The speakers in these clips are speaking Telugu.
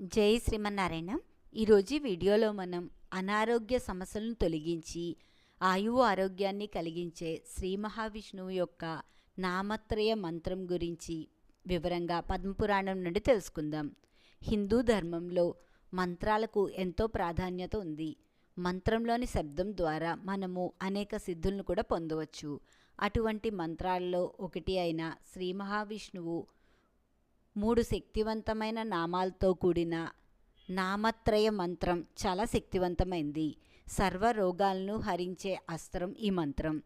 జై శ్రీమన్నారాయణ. ఈరోజు వీడియోలో మనం అనారోగ్య సమస్యలను తొలగించి ఆయువు ఆరోగ్యాన్ని కలిగించే శ్రీ మహావిష్ణువు యొక్క నామత్రయ మంత్రం గురించి వివరంగా పద్మపురాణం నుండి తెలుసుకుందాం. హిందూ ధర్మంలో మంత్రాలకు ఎంతో ప్రాధాన్యత ఉంది. మంత్రంలోని శబ్దం ద్వారా మనము అనేక సిద్ధులను కూడా పొందవచ్చు. అటువంటి మంత్రాల్లో ఒకటి అయిన శ్రీ మహావిష్ణువు మూడు శక్తివంతమైన నామాలతో కూడిన నామత్రయ మంత్రం చాలా శక్తివంతమైంది. సర్వ రోగాలను హరించే అస్త్రం ఈ మంత్రం.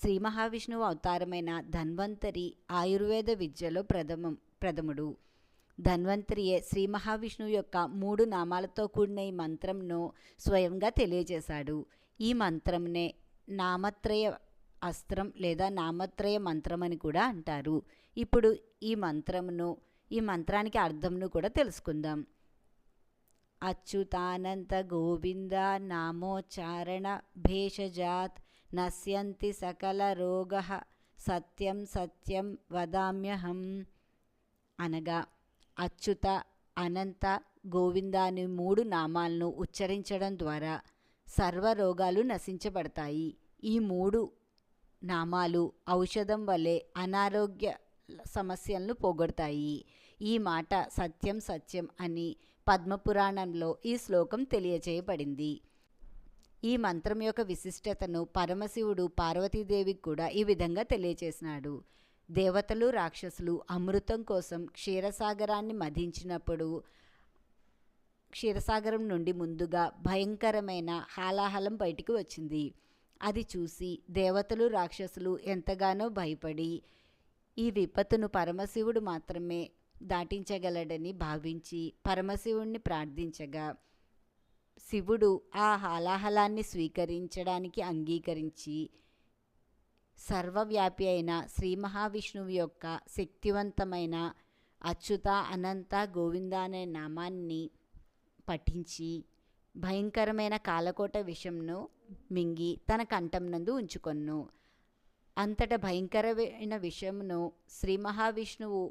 శ్రీ మహావిష్ణువు అవతారమైన ధన్వంతరి ఆయుర్వేద విద్యలో ప్రథమం ప్రథముడు. ధన్వంతరియే శ్రీ మహావిష్ణువు యొక్క మూడు నామాలతో కూడిన ఈ మంత్రంను స్వయంగా తెలియజేశాడు. ఈ మంత్రంనే నామత్రయ అస్త్రం లేదా నామత్రయ మంత్రం అని కూడా అంటారు. ఇప్పుడు ఈ మంత్రమును ఈ మంత్రానికి అర్థంను కూడా తెలుసుకుందాం. అచ్యుతానంత గోవింద నామోచారణ భేషజాత్ నశ్యంతి సకల రోగ సత్యం సత్యం వదామ్యహం. అనగా అచ్యుత అనంత గోవింద అనే మూడు నామాలను ఉచ్చరించడం ద్వారా సర్వ రోగాలు నశించబడతాయి. ఈ మూడు నామాలు ఔషధం వలె అనారోగ్య సమస్యలను పోగొడతాయి. ఈ మాట సత్యం సత్యం అని పద్మపురాణంలో ఈ శ్లోకం తెలియచేయబడింది. ఈ మంత్రం యొక్క విశిష్టతను పరమశివుడు పార్వతీదేవికి కూడా ఈ విధంగా తెలియచేసినాడు. దేవతలు రాక్షసులు అమృతం కోసం క్షీరసాగరాన్ని మధించినప్పుడు క్షీరసాగరం నుండి ముందుగా భయంకరమైన హాలాహలం బయటికి వచ్చింది. అది చూసి దేవతలు రాక్షసులు ఎంతగానో భయపడి ఈ విపత్తును పరమశివుడు మాత్రమే దాటించగలడని భావించి పరమశివుణ్ణి ప్రార్థించగా శివుడు ఆ హాలాహలాన్ని స్వీకరించడానికి అంగీకరించి సర్వవ్యాపి అయిన శ్రీ మహావిష్ణువు యొక్క శక్తివంతమైన అచ్యుత అనంత గోవింద అనే నామాన్ని పఠించి భయంకరమైన కాలకోట విషంను మింగి తన కంఠం నందు ఉంచుకొన్ను. అంతట భయంకరమైన విషమును శ్రీ మహావిష్ణువు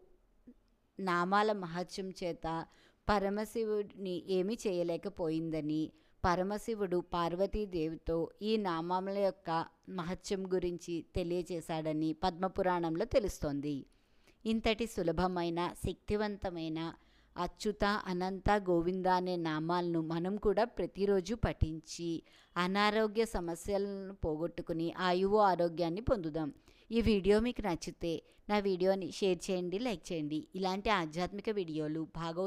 నామాల మహత్యం చేత పరమశివుడిని ఏమీ చేయలేకపోయిందని పరమశివుడు పార్వతీదేవితో ఈ నామాల యొక్క మహత్యం గురించి తెలియజేశాడని పద్మపురాణంలో తెలుస్తోంది. ఇంతటి సులభమైన శక్తివంతమైన అచ్యుత అనంత గోవింద అనే నామాలను మనం కూడా ప్రతిరోజు పఠించి అనారోగ్య సమస్యలను పోగొట్టుకుని ఆయువు ఆరోగ్యాన్ని పొందుదాం. ఈ వీడియో మీకు నచ్చితే నా వీడియోని షేర్ చేయండి లైక్ చేయండి. ఇలాంటి ఆధ్యాత్మిక వీడియోలు భాగవత